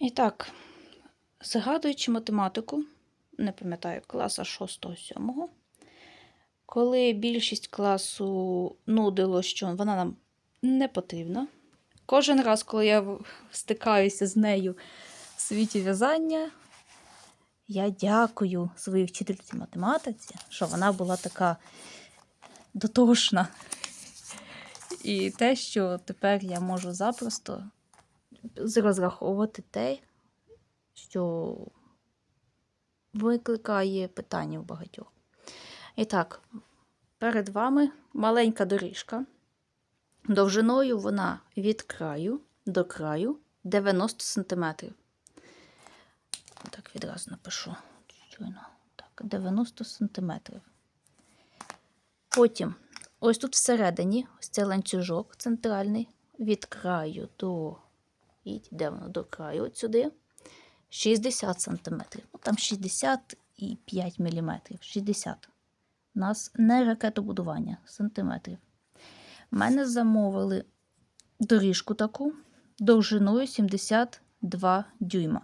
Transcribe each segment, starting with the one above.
І так, згадуючи математику, не пам'ятаю, класа 6-7, коли більшість класу нудило, що вона нам не потрібна. Кожен раз, коли я стикаюся з нею в світі в'язання, я дякую своїй вчительці математиці, що вона була така дотошна. І те, що тепер я можу запросто розраховувати те, що викликає питання у багатьох. І так, перед вами маленька доріжка. Довжиною вона від краю до краю 90 см. Так, відразу напишу. Так, 90 см. Потім, ось тут всередині, ось цей ланцюжок центральний, від краю до і де воно до краю, от сюди, 60 см. Ну, там 65 мм. 60. У нас не ракетобудування сантиметрів. У мене замовили доріжку таку довжиною 72 дюйма.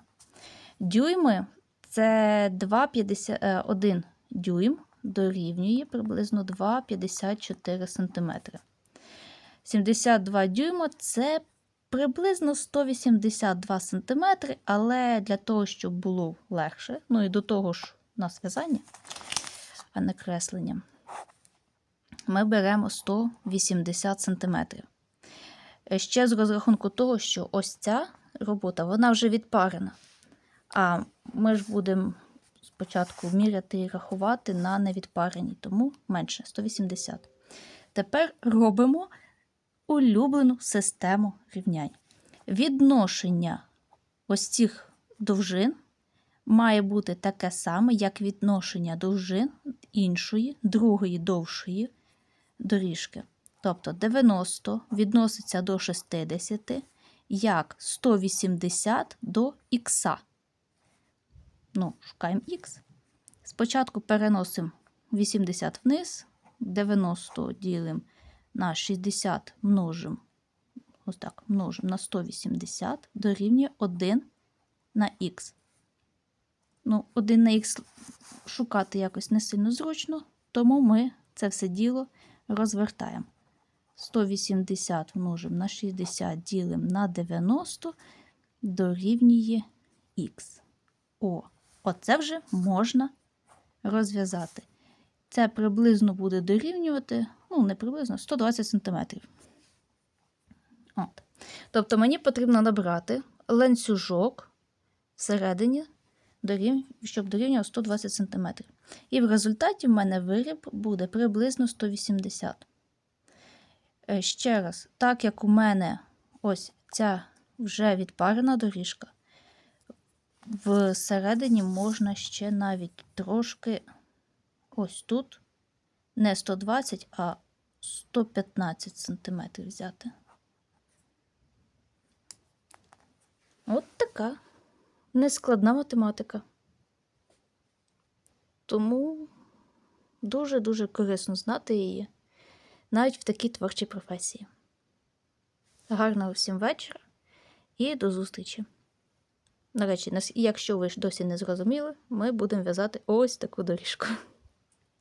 Дюйми це 2,51 дюйм дорівнює приблизно 2,54 см. 72 дюйма це приблизно 182 см, але для того, щоб було легше, ну і до того ж у нас в'язання, а не креслення, ми беремо 180 см. Ще з розрахунку того, що ось ця робота, вона вже відпарена. А ми ж будемо спочатку міряти і рахувати на невідпареній, тому менше 180. Тепер робимо улюблену систему рівнянь. Відношення ось цих довжин має бути таке саме, як відношення довжин іншої, другої довшої доріжки. Тобто 90 відноситься до 60, як 180 до х. Ну, шукаємо х. Спочатку переносимо 80 вниз, 90 ділимо на 60 множимо, ось так, множимо на 180 дорівнює 1 на х. Ну, 1 на х шукати якось не сильно зручно, тому ми це все діло розвертаємо. 180 множимо на 60 ділимо на 90 дорівнює х. О, оце вже можна розв'язати. Це приблизно буде дорівнювати, ну, не приблизно, 120 см. От. Тобто мені потрібно набрати ланцюжок всередині, щоб дорівнював 120 см. І в результаті в мене виріб буде приблизно 180 Е, Ще раз, так як у мене ось ця вже відпарена доріжка, всередині можна ще навіть трошки ось тут не 120, а 115 см взяти. От така нескладна математика. Тому дуже-дуже корисно знати її навіть в такій творчій професії. Гарного всім вечора і до зустрічі! До речі, якщо ви ж досі не зрозуміли, ми будемо в'язати ось таку доріжку.